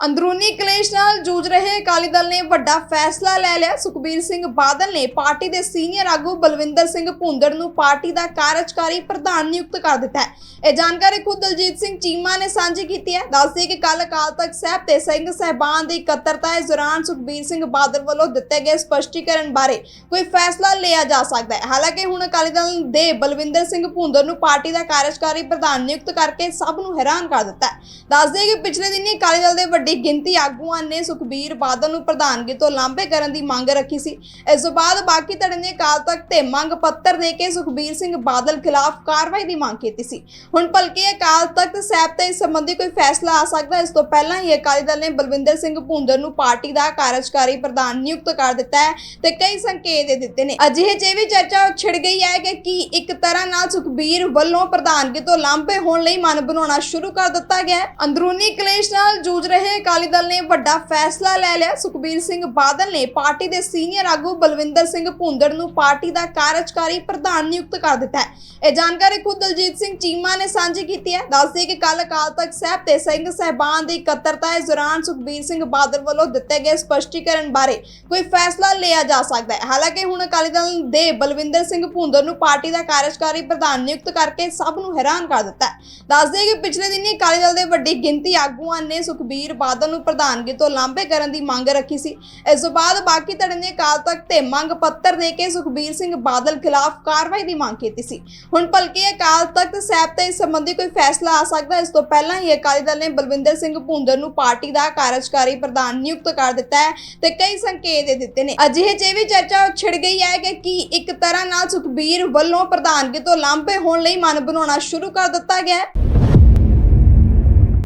ਅੰਦਰੂਨੀ ਕਲੇਸ਼ ਨਾਲ ਜੂਝ ਰਹੇ ਅਕਾਲੀ ਦਲ ਨੇ ਵੱਡਾ ਫੈਸਲਾ ਲੈ ਲਿਆ। ਸੁਖਬੀਰ ਸਿੰਘ ਬਾਦਲ ਨੇ ਪਾਰਟੀ ਦੇ ਸੀਨੀਅਰ ਆਗੂ ਬਲਵਿੰਦਰ ਸਿੰਘ ਭੁੰਦੜ ਨੂੰ ਪਾਰਟੀ ਦਾ ਕਾਰਜਕਾਰੀ ਪ੍ਰਧਾਨ ਨਿਯੁਕਤ ਕਰ ਦਿੱਤਾ ਹੈ। ਇਹ ਜਾਣਕਾਰੀ ਖੁਦ ਦਲਜੀਤ ਸਿੰਘ ਚੀਮਾ ਨੇ ਸਾਂਝੀ ਕੀਤੀ ਹੈ। ਦੱਸਦੇ ਕਿ ਕੱਲ ਅਕਾਲ ਤਖਤ ਸਾਹਿਬ ਤੇ ਸਿੰਘ ਸਹਿਬਾਨ ਦੀ ਇਕੱਤਰਤਾ ਇਸ ਦੌਰਾਨ ਸੁਖਬੀਰ ਸਿੰਘ ਬਾਦਲ ਵੱਲੋਂ ਦਿੱਤੇ ਗਏ ਸਪਸ਼ਟੀਕਰਨ ਬਾਰੇ ਕੋਈ ਫੈਸਲਾ ਲਿਆ ਜਾ ਸਕਦਾ ਹੈ। ਹਾਲਾਂਕਿ ਹੁਣ ਅਕਾਲੀ ਦਲ ਦੇ ਬਲਵਿੰਦਰ ਸਿੰਘ ਭੁੰਦੜ ਨੂੰ ਪਾਰਟੀ ਦਾ ਕਾਰਜਕਾਰੀ ਪ੍ਰਧਾਨ ਨਿਯੁਕਤ ਕਰਕੇ ਸਭ ਨੂੰ ਹੈਰਾਨ ਕਰ ਦਿੱਤਾ ਹੈ। ਦੱਸਦੇ ਕਿ ਪਿਛਲੇ ਦਿਨੀ ਅਕਾਲੀ ਦਲ ਦੇ ਵੱਡੇ ਗਿਣਤੀ ਆਗੂਆਂ ਨੇ ਸੁਖਬੀਰ ਬਾਦਲ ਨੂੰ ਪ੍ਰਧਾਨਗੀ ਤੋਂ ਲਾਂਭੇ ਕਰਨ ਦੀ ਮੰਗ ਰੱਖੀ ਸੀ। ਇਸ ਤੋਂ ਬਾਅਦ ਬਾਕੀ ਧੜੇ ਨੇ ਅਕਾਲ ਤਖਤ ਤੇ ਮੰਗ ਪੱਤਰ ਦੇ ਕੇ ਸੁਖਬੀਰ ਸਿੰਘ ਬਾਦਲ ਖਿਲਾਫ ਕਾਰਵਾਈ ਦੀ ਮੰਗ ਕੀਤੀ ਸੀ। ਹੁਣ ਭਲਕੇ ਅਕਾਲ ਤਖਤ ਸਾਹਿਬ ਤੇ ਇਸ ਸੰਬੰਧੀ ਕੋਈ ਫੈਸਲਾ ਆ ਸਕਦਾ, ਇਸ ਤੋਂ ਪਹਿਲਾਂ ਹੀ ਅਕਾਲੀ ਦਲ ਨੇ ਬਲਵਿੰਦਰ ਸਿੰਘ ਭੁੰਦਰ ਨੂੰ ਪਾਰਟੀ ਦਾ ਕਾਰਜਕਾਰੀ ਪ੍ਰਧਾਨ ਨਿਯੁਕਤ ਕਰ ਦਿੱਤਾ ਹੈ ਤੇ ਕਈ ਸੰਕੇਤ ਦੇ ਦਿੱਤੇ ਨੇ। ਅਜਿਹੇ 'ਚ ਇਹ ਵੀ ਚਰਚਾ ਛਿੜ ਗਈ ਹੈ ਕਿ ਕੀ ਇੱਕ ਤਰ੍ਹਾਂ ਨਾਲ ਸੁਖਬੀਰ ਵੱਲੋਂ ਪ੍ਰਧਾਨਗੀ ਤੋਂ ਲਾਂਭੇ ਹੋਣ ਲਈ ਮਨ ਬਣਾਉਣਾ ਸ਼ੁਰੂ ਕਰ ਦਿੱਤਾ ਗਿਆ ਅੰਦਰੂਨੀ ਕਲੇਸ਼ ਨਾਲ ਜੂਝ ਰਹੇ ਅਕਾਲੀ ਦਲ ਨੇ ਵੱਡਾ ਫੈਸਲਾ ਲੈ ਲਿਆ। ਸੁਖਬੀਰ ਸਿੰਘ ਬਾਦਲ ਨੇ ਪਾਰਟੀ ਦੇ ਸੀਨੀਅਰ ਆਗੂ ਬਲਵਿੰਦਰ ਸਿੰਘ ਭੁੰਦੜ ਨੂੰ ਪਾਰਟੀ ਦਾ ਕਾਰਜਕਾਰੀ ਪ੍ਰਧਾਨ ਨਿਯੁਕਤ ਕਰ ਦਿੱਤਾ ਹੈ। ਇਹ ਜਾਣਕਾਰੀ ਖੁਦ ਦਲਜੀਤ ਸਿੰਘ ਚੀਮਾ ਨੇ ਸਾਂਝੀ ਕੀਤੀ ਹੈ। ਦੱਸਦੇ ਕਿ ਕੱਲ ਅਕਾਲ ਤਖਤ ਸਾਹਿਬ ਤੇ ਸਿੰਘ ਸਹਿਬਾਨ ਦੀ ਇਕੱਤਰਤਾ ਇਸ ਦੌਰਾਨ ਸੁਖਬੀਰ ਸਿੰਘ ਬਾਦਲ ਵੱਲੋਂ ਦਿੱਤੇ ਗਏ ਸਪਸ਼ਟੀਕਰਨ ਬਾਰੇ ਕੋਈ ਫੈਸਲਾ ਲਿਆ ਜਾ ਸਕਦਾ ਹੈ। ਹਾਲਾਂਕਿ ਹੁਣ ਅਕਾਲੀ ਦਲ ਦੇ ਬਲਵਿੰਦਰ ਸਿੰਘ ਭੁੰਦੜ ਨੂੰ ਪਾਰਟੀ ਦਾ ਕਾਰਜਕਾਰੀ ਪ੍ਰਧਾਨ ਨਿਯੁਕਤ ਕਰਕੇ ਸਭ ਨੂੰ ਹੈਰਾਨ ਕਰ ਦਿੱਤਾ ਹੈ। ਦੱਸਦੇ ਕਿ ਪਿਛਲੇ ਦਿਨੀ ਅਕਾਲੀ ਦਲ ਦੇ ਵੱਡੀ ਗਿਣਤੀ ਆਗੂਆਂ ਨੇ ਸੁਖਬੀਰ ਬਾਦਲ ਨੂੰ ਪ੍ਰਧਾਨਗੀ ਤੋਂ ਲਾਂਭੇ ਕਰਨ ਦੀ ਮੰਗ ਰੱਖੀ ਸੀ। ਇਸ ਤੋਂ ਬਾਅਦ ਬਾਕੀ ਧੜੇ ਨੇ ਅਕਾਲ ਤਖਤ ਤੇ ਮੰਗ ਪੱਤਰ ਦੇ ਕੇ ਸੁਖਬੀਰ ਸਿੰਘ ਬਾਦਲ ਖਿਲਾਫ ਕਾਰਵਾਈ ਦੀ ਮੰਗ ਕੀਤੀ ਸੀ। ਹੁਣ ਭਲਕੇ ਅਕਾਲ ਤਖਤ ਸਾਹਿਬ ਤੇ ਇਸ ਸੰਬੰਧੀ ਕੋਈ ਫੈਸਲਾ ਆ ਸਕਦਾ ਇਸ ਤੋਂ ਪਹਿਲਾਂ ਹੀ ਅਕਾਲੀ ਦਲ ਨੇ ਬਲਵਿੰਦਰ ਸਿੰਘ ਭੁੰਦਰ ਨੂੰ ਪਾਰਟੀ ਦਾ ਕਾਰਜਕਾਰੀ ਪ੍ਰਧਾਨ ਨਿਯੁਕਤ ਕਰ ਦਿੱਤਾ ਹੈ ਤੇ ਕਈ ਸੰਕੇਤ ਦੇ ਦਿੱਤੇ ਨੇ। ਅਜਿਹੇ 'ਚ ਵੀ ਚਰਚਾ ਛਿੜ ਗਈ ਹੈ ਕਿ ਕੀ ਇੱਕ ਤਰ੍ਹਾਂ ਨਾਲ ਸੁਖਬੀਰ ਵੱਲੋਂ ਪ੍ਰਧਾਨਗੀ ਤੋਂ ਲਾਂਭੇ ਹੋਣ ਲਈ ਮਨ ਬਣਾਉਣਾ ਸ਼ੁਰੂ ਕਰ ਦਿੱਤਾ ਗਿਆ ਹੈ।